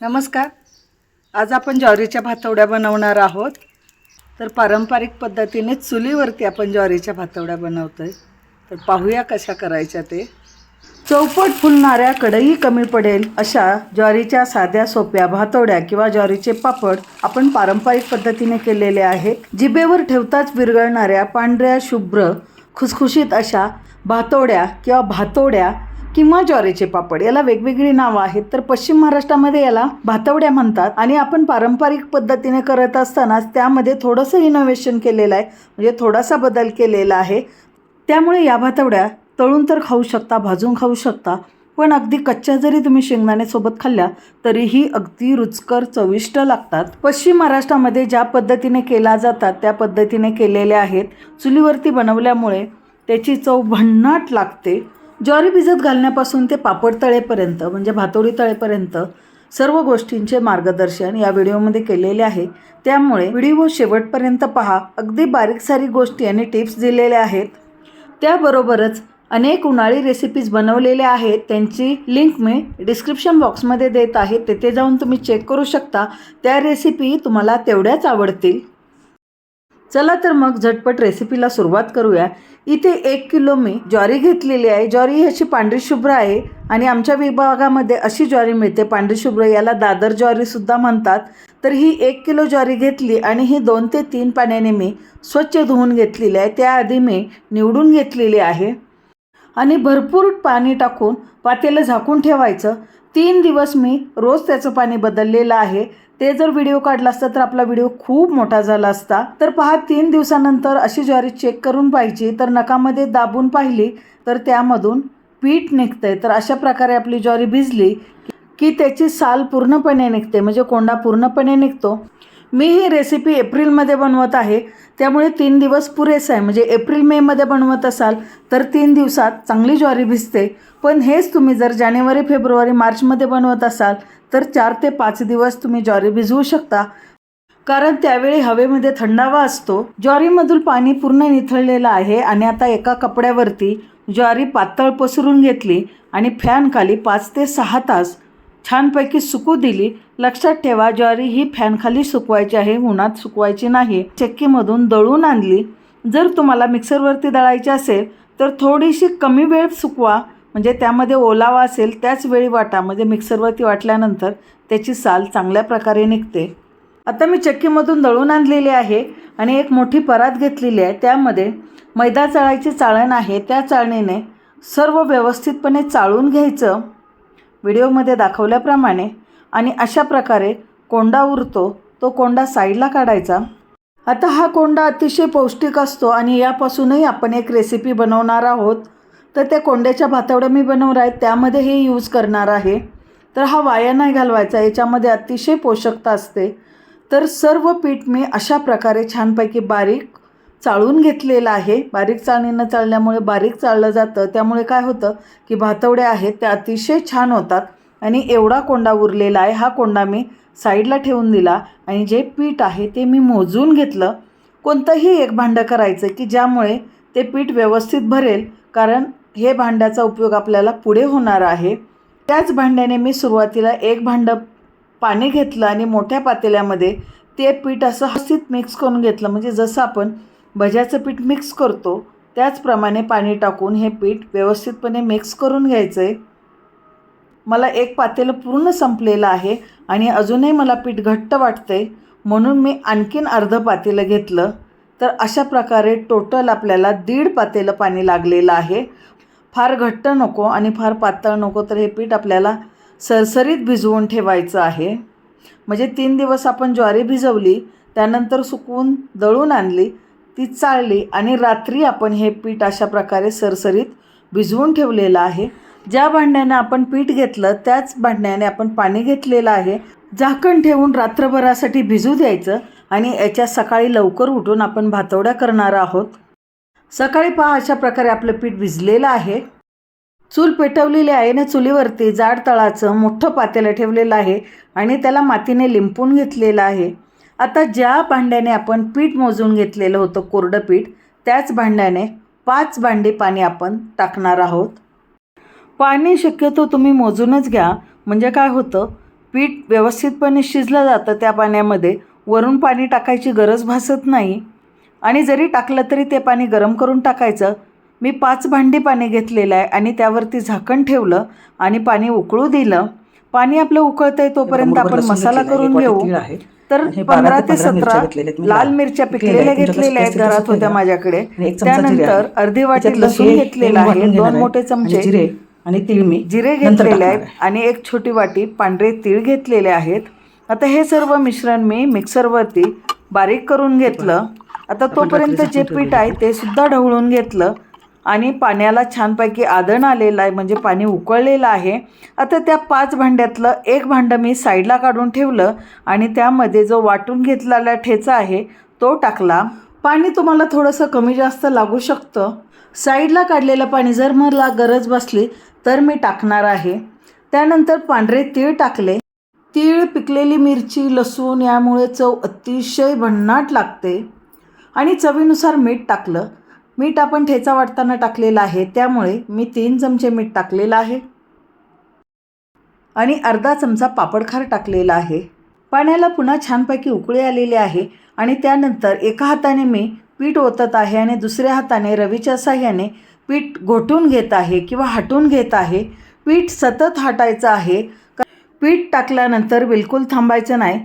नमस्कार. आज आपण ज्वारीच्या भातवड्या बनवणार आहोत. तर पारंपरिक पद्धतीने चुलीवरती आपण ज्वारीच्या भातवड्या बनवतो आहे तर पाहूया कशा करायच्या ते. चौपट फुलणाऱ्या कढई कमी पडेल अशा ज्वारीच्या साध्या सोप्या भातोड्या किंवा ज्वारीचे पापड आपण पारंपरिक पद्धतीने केलेले आहे जिभेवर ठेवताच विरघळणाऱ्या पांढऱ्या शुभ्र खुसखुशीत अशा भातोड्या किंवा भातोड्या किंवा ज्वारीचे पापड याला वेगवेगळी नावं आहेत. तर पश्चिम महाराष्ट्रामध्ये याला भातवड्या म्हणतात आणि आपण पारंपरिक पद्धतीने करत असतानाच त्यामध्ये थोडंसं इनोव्हेशन केलेलं आहे. म्हणजे थोडासा बदल केलेला आहे. त्यामुळे या भातवड्या तळून तर खाऊ शकता भाजून खाऊ शकता पण अगदी कच्च्या जरी तुम्ही शेंगदाण्यासोबत खाल्ल्या तरीही अगदी रुचकर चविष्ट लागतात. पश्चिम महाराष्ट्रामध्ये ज्या पद्धतीने केला जातात त्या पद्धतीने केलेल्या आहेत. चुलीवरती बनवल्यामुळे त्याची चव भन्नाट लागते. ज्वारी भिजत घालण्यापासून ते पापड तळेपर्यंत म्हणजे भातोडी तळेपर्यंत सर्व गोष्टींचे मार्गदर्शन या व्हिडिओमध्ये केलेले आहे. त्यामुळे व्हिडिओ शेवटपर्यंत पहा. अगदी बारीक सारीक गोष्टी आणि टिप्स दिलेल्या आहेत. त्याबरोबरच अनेक उन्हाळी रेसिपीज बनवलेल्या आहेत. त्यांची लिंक मी डिस्क्रिप्शन बॉक्समध्ये देत आहे. तेथे जाऊन तुम्ही चेक करू शकता. त्या रेसिपी तुम्हाला तेवढ्याच आवडतील. चला तर मग झटपट रेसिपीला सुरुवात करूया. इथे एक किलो मी ज्वारी घेतलेली आहे. ज्वारी ही अशी पांढरी शुभ्र आहे आणि आमच्या विभागामध्ये अशी ज्वारी मिळते. पांढरी शुभ्र याला दादर ज्वारीसुद्धा म्हणतात. तर ही एक किलो ज्वारी घेतली आणि ही दोन ते तीन पाण्याने मी स्वच्छ धुवून घेतलेली आहे. त्याआधी मी निवडून घेतलेली आहे. आणि भरपूर पाणी टाकून पातेलं झाकून ठेवायचं. तीन दिवस मी रोज त्याचं पाणी बदललेलं आहे. ते जर व्हिडिओ काढला असता तर आपला व्हिडिओ खूप मोठा झाला असता. तर पहा तीन दिवसानंतर अशी ज्वारी चेक करून पाहिजे तर नकामध्ये दाबून पाहिली तर त्यामधून पीठ निघतंय. तर अशा प्रकारे आपली ज्वारी भिजली की त्याची साल पूर्णपणे निघते म्हणजे कोंडा पूर्णपणे निघतो. मी ही रेसिपी एप्रिलमध्ये बनवत आहे त्यामुळे तीन दिवस पुरेसं आहे. म्हणजे एप्रिल मेमध्ये बनवत असाल तर तीन दिवसात चांगली ज्वारी भिजते. पण हेच तुम्ही जर जानेवारी फेब्रुवारी मार्चमध्ये बनवत असाल तर चार ते पाच दिवस तुम्ही ज्वारी भिजवू शकता. कारण त्यावेळी हवेमध्ये थंडावा असतो. ज्वारीमधून पाणी पूर्ण निथळलेलं आहे आणि आता एका कपड्यावरती ज्वारी पातळ पसरून घेतली आणि फॅनखाली पाच ते सहा तास छानपैकी सुकू दिली. लक्षात ठेवा ज्वारी ही फॅनखाली सुकवायची आहे उन्हात सुकवायची नाही. चक्कीमधून दळून आणली. जर तुम्हाला मिक्सरवरती दळायची असेल तर थोडीशी कमी वेळ सुकवा. म्हणजे त्यामध्ये ओलावा असेल त्याच वेळी वाटा म्हणजे मिक्सरवरती वाटल्यानंतर त्याची साल चांगल्या प्रकारे निघते. आता मी चक्कीमधून दळून आणलेली आहे आणि एक मोठी परात घेतलेली आहे. त्यामध्ये मैदा चाळायची चाळण आहे. त्या चाळणीने सर्व व्यवस्थितपणे चाळून घ्यायचं. व्हिडिओमध्ये दाखवल्याप्रमाणे आणि अशा प्रकारे कोंडा उरतो तो कोंडा साईडला काढायचा. आता हा कोंडा अतिशय पौष्टिक असतो आणि यापासूनही आपण एक रेसिपी बनवणार आहोत. तर त्या कोंड्याच्या भातवड्या मी बनवणार आहे त्यामध्ये हे यूज करणार आहे. तर हा वाया नाही घालवायचा याच्यामध्ये अतिशय पोषकता असते. तर सर्व पीठ मी अशा प्रकारे छानपैकी बारीक चाळून घेतलेलं आहे. बारीक चाळणीनं चाळल्यामुळे बारीक चाळलं जातं. त्यामुळे काय होतं की भातवड्या आहेत त्या अतिशय छान होतात. आणि एवढा कोंडा उरलेला आहे हा कोंडा मी साईडला ठेवून दिला आणि जे पीठ आहे ते मी मोजून घेतलं. कोणतंही एक भांडं करायचं की ज्यामुळे ते पीठ व्यवस्थित भरेल. कारण हे भांड्याचा उपयोग आपल्याला पुढे होणार आहे. त्याच भांड्याने मी सुरुवातीला एक भांडं पाणी घेतलं आणि मोठ्या पातेल्यामध्ये ते पीठ असं हसीत मिक्स करून घेतलं. म्हणजे जसं आपण भज्याचं पीठ मिक्स करतो त्याचप्रमाणे पाणी टाकून हे पीठ व्यवस्थितपणे मिक्स करून घ्यायचं आहे मला एक पातेलं पूर्ण संपलेलं आहे आणि अजूनही मला पीठ घट्ट वाटतंय. म्हणून मी आणखीन अर्धं पातेलं घेतलं. तर अशा प्रकारे टोटल आपल्याला दीड पातेलं पाणी लागलेलं आहे. फार घट्ट नको आणि फार पातळ नको तर हे पीठ आपल्याला सरसरीत भिजवून ठेवायचं आहे. म्हणजे तीन दिवस आपण ज्वारी भिजवली त्यानंतर सुकवून दळून आणली ती चाळली आणि रात्री आपण हे पीठ अशा प्रकारे सरसरीत भिजवून ठेवलेलं आहे. ज्या भांड्याने आपण पीठ घेतलं त्याच भांड्याने आपण पाणी घेतलेलं आहे. झाकण ठेवून रात्रभरासाठी भिजू द्यायचं आणि याच्या सकाळी लवकर उठून आपण भातवड्या करणार आहोत. सकाळी पहा अशा प्रकारे आपलं पीठ भिजलेलं आहे. चूल पेटवलेली आहे ना चुलीवरती जाड तळाचं मोठं पातेलं ठेवलेलं आहे आणि त्याला मातीने लिंपून घेतलेलं आहे. आता ज्या भांड्याने आपण पीठ मोजून घेतलेलं होतं कोरडं पीठ त्याच भांड्याने पाच भांडी पाणी आपण टाकणार आहोत. पाणी शक्यतो तुम्ही मोजूनच घ्या. म्हणजे काय होतं? पीठ व्यवस्थितपणे शिजलं जातं त्या पाण्यामध्ये. वरून पाणी टाकायची गरज भासत नाही. आणि जरी टाकलं तरी ते पाणी गरम करून टाकायचं. मी पाच भांडी पाणी घेतलेलं आहे आणि त्यावरती झाकण ठेवलं आणि पाणी उकळू दिलं. पाणी आपलं उकळतंय तोपर्यंत आपण मसाला करून घेऊ तर पंधरा ते सतरा लाल मिरच्या पिकलेल्या घेतलेल्या आहेत घरात होत्या माझ्याकडे त्यानंतर अर्धी वाटी लसूण घेतलेला घेतलेलं आहे दोन मोठे चमचे जिरे आणि तीळ मी जिरे घेतलेले आहेत आणि एक छोटी वाटी पांढरे तीळ घेतलेले आहेत आता हे सर्व मिश्रण मी मिक्सरवरती बारीक करून घेतलं आता तोपर्यंत जे पीठ आहे ते सुद्धा ढवळून घेतलं आणि पाण्याला छानपैकी आदण आलेलं आहे म्हणजे पाणी उकळलेलं आहे. आता त्या पाच भांड्यातलं एक भांडं मी साईडला काढून ठेवलं आणि त्यामध्ये जो वाटून घेतलेला ठेचा आहे तो टाकला. पाणी तुम्हाला थोडंसं कमी जास्त लागू शकतं. साईडला काढलेलं पाणी जर मला गरज बसली तर मी टाकणार आहे. त्यानंतर पांढरे तीळ टाकले. तीळ पिकलेली मिरची लसूण यामुळे चव अतिशय भन्नाट लागते. आणि चवीनुसार मीठ टाकलं. मीठ आपण ठेचा वाटताना टाकलेलं आहे त्यामुळे मी तीन चमचे मीठ टाकलेलं आहे. आणि अर्धा चमचा पापडखार टाकलेला आहे. पाण्याला पुन्हा छानपैकी उकळी आलेली आहे आणि त्यानंतर एका हाताने मी पीठ ओतत आहे आणि दुसऱ्या हाताने रवीच्या साह्याने पीठ घोटून घेत आहे किंवा हटून घेत आहे. पीठ सतत हटायचं आहे. पीठ टाकल्यानंतर बिलकुल थांबायचं नाही.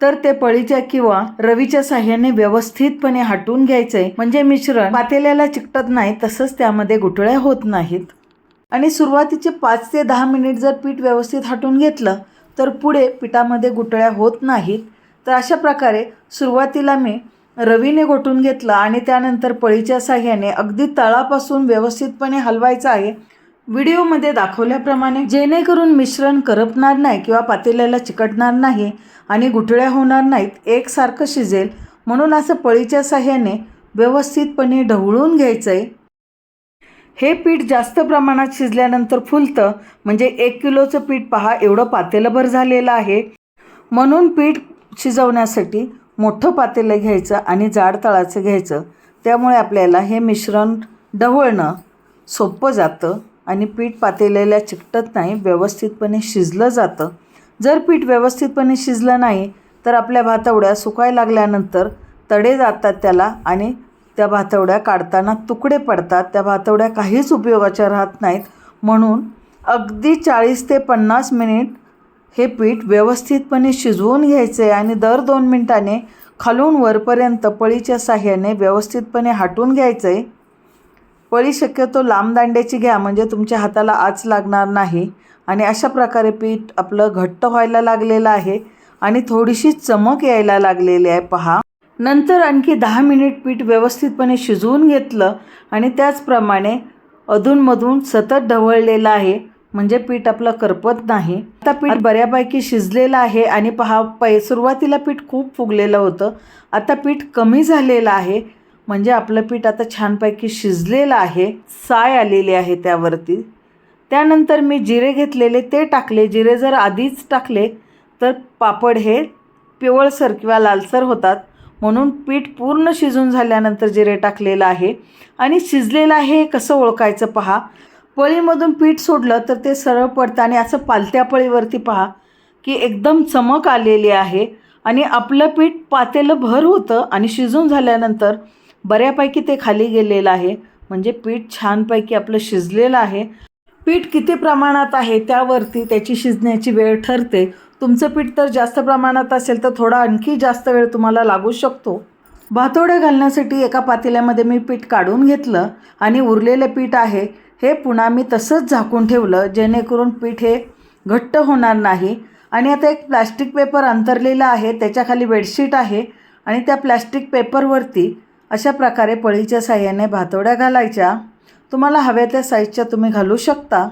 तर ते पळीच्या किंवा रवीच्या साह्याने व्यवस्थितपणे हटून घ्यायचे. म्हणजे मिश्रण पातेल्याला चिकटत नाही तसंच त्यामध्ये गुठळ्या होत नाहीत. आणि सुरुवातीचे पाच ते दहा मिनिट जर पीठ व्यवस्थित हटवून घेतलं तर पुढे पिठामध्ये गुठळ्या होत नाहीत. तर अशा प्रकारे सुरुवातीला मी रवीने गोठून घेतलं आणि त्यानंतर पळीच्या साह्याने अगदी तळापासून व्यवस्थितपणे हलवायचं आहे. व्हिडिओमध्ये दाखवल्याप्रमाणे जेणेकरून मिश्रण करपणार नाही किंवा पातेल्याला चिकटणार नाही आणि गुठळ्या होणार नाहीत एकसारखं शिजेल. म्हणून असं पळीच्या साह्याने व्यवस्थितपणे ढवळून घ्यायचं आहे हे पीठ जास्त प्रमाणात शिजल्यानंतर फुलतं म्हणजे एक किलोचं पीठ पहा एवढं पातेलंभर झालेलं आहे. म्हणून पीठ शिजवण्यासाठी मोठं पातेलं घ्यायचं आणि जाड तळाचं घ्यायचं. त्यामुळे आपल्याला हे मिश्रण ढवळणं सोपं जातं. आणि पीठ पातेल्याला चिकटत नाही व्यवस्थितपणे शिजलं जातं. जर पीठ व्यवस्थितपणे शिजलं नाही तर आपल्या भातवड्या सुकायला लागल्यानंतर तडे जातात त्याला आणि त्या भातवड्या काढताना तुकडे पडतात. त्या भातवड्या काहीच उपयोगाच्या राहत नाहीत. म्हणून अगदी चाळीस ते पन्नास मिनिट हे पीठ व्यवस्थितपणे शिजवून घ्यायचे आणि दर दोन मिनटाने खालून वरपर्यंत पळीच्या साह्याने व्यवस्थितपणे हाटून घ्यायचं आहे पळी शक्यतो लांब दांड्याची घ्या म्हणजे तुमच्या हाताला आच लागणार नाही. आणि अशा प्रकारे पीठ आपलं घट्ट व्हायला लागलेलं आहे आणि थोडीशी चमक यायला लागलेली आहे पहा. नंतर आणखी दहा मिनिट पीठ व्यवस्थितपणे शिजवून घेतलं आणि त्याचप्रमाणे अधूनमधून सतत ढवळलेलं आहे म्हणजे पीठ आपलं करपत नाही. आता पीठ बऱ्यापैकी शिजलेलं आहे आणि पहा पै सुरुवातीला पीठ खूप फुगलेलं होतं. आता पीठ कमी झालेलं आहे म्हणजे आपलं पीठ आता छानपैकी शिजलेलं आहे साय आलेली आहे त्यावरती. त्यानंतर मी जिरे घेतलेले ते टाकले. जिरे जर आधीच टाकले तर पापड हे पिवळसर किंवा लालसर होतात. म्हणून पीठ पूर्ण शिजून झाल्यानंतर जिरे टाकलेलं आहे. आणि शिजलेलं आहे हे कसं ओळखायचं पहा. पळीमधून पीठ सोडलं तर ते सरळ पडतं आणि असं पालत्या पळीवरती पहा की एकदम चमक आलेली आहे. आणि आपलं पीठ पातेलं भर होतं आणि शिजून झाल्यानंतर बऱ्यापैकी ते खाली गेलेलं आहे. म्हणजे पीठ छानपैकी आपलं शिजलेलं आहे. पीठ किती प्रमाणात आहे त्यावरती त्याची शिजण्याची वेळ ठरते. तुमचं पीठ तर जास्त प्रमाणात असेल तर थोडा आणखी जास्त वेळ तुम्हाला लागू शकतो. भातोडे घालण्यासाठी एका पातेल्यामध्ये मी पीठ काढून घेतलं आणि उरलेलं पीठ आहे. हे पुन्हा मी तसंच झाकून ठेवलं जेणेकरून पीठ हे घट्ट होणार नाही. आणि आता एक प्लॅस्टिक पेपर अंतरलेला आहे त्याच्याखाली बेडशीट आहे आणि त्या प्लॅस्टिक पेपरवरती अशा प्रकारे पळीच्या साह्याने भातोड्या घालायच्या. तुम्हाला हव्या त्या साईजच्या तुम्ही घालू शकता.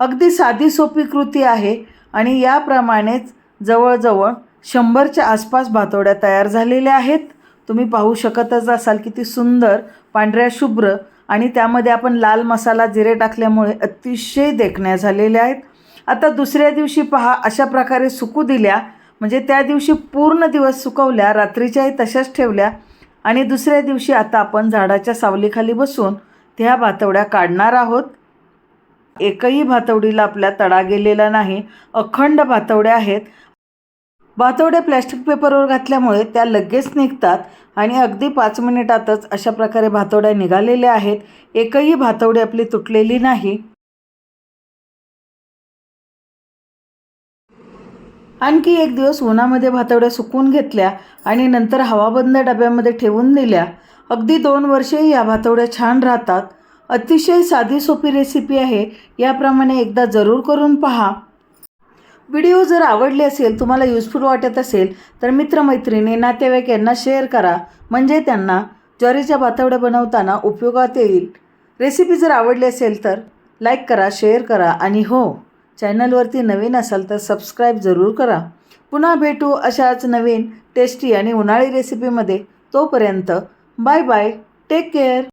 अगदी साधी सोपी कृती आहे आणि याप्रमाणेच जवळजवळ शंभरच्या आसपास भातोड्या तयार झालेल्या आहेत. तुम्ही पाहू शकतच असाल किती सुंदर पांढऱ्या शुभ्र आणि त्यामध्ये आपण लाल मसाला जिरे टाकल्यामुळे अतिशय देखण्या झालेल्या आहेत. आता दुसऱ्या दिवशी पहा अशा प्रकारे सुकू दिल्या. म्हणजे त्या दिवशी पूर्ण दिवस सुकवल्या रात्रीच्याही तशाच ठेवल्या. आणि दुसऱ्या दिवशी आता आपण झाडाच्या सावलीखाली बसून त्या भातवड्या काढणार आहोत. एकही भातवडीला आपल्या तडा गेलेला नाही. अखंड भातवड्या आहेत. भातवड्या प्लॅस्टिक पेपरवर घातल्यामुळे त्या लगेच निघतात आणि अगदी पाच मिनिटातच अशा प्रकारे भातवड्या निघालेल्या आहेत. एकही भातवडी आपली तुटलेली नाही. आणखी एक दिवस उन्हामध्ये भातवड्या सुकून घेतल्या आणि नंतर हवाबंद डब्यामध्ये ठेवून दिल्या. अगदी दोन वर्षेही या भातवड्या छान राहतात. अतिशय साधी सोपी रेसिपी आहे. याप्रमाणे एकदा जरूर करून पहा. व्हिडिओ जर आवडले असेल तुम्हाला युजफुल वाटत असेल तर मित्रमैत्रिणी नातेवाईक यांना शेअर करा. म्हणजे त्यांना ज्वारीच्या भातवड्या बनवताना उपयोगात येईल. रेसिपी जर आवडली असेल तर लाईक करा शेअर करा आणि हो चॅनलवरती नवीन असाल तर सबस्क्राईब जरूर करा. पुन्हा भेटू अशाच नवीन टेस्टी आणि उन्हाळी रेसिपीमध्ये तोपर्यंत बाय बाय टेक केअर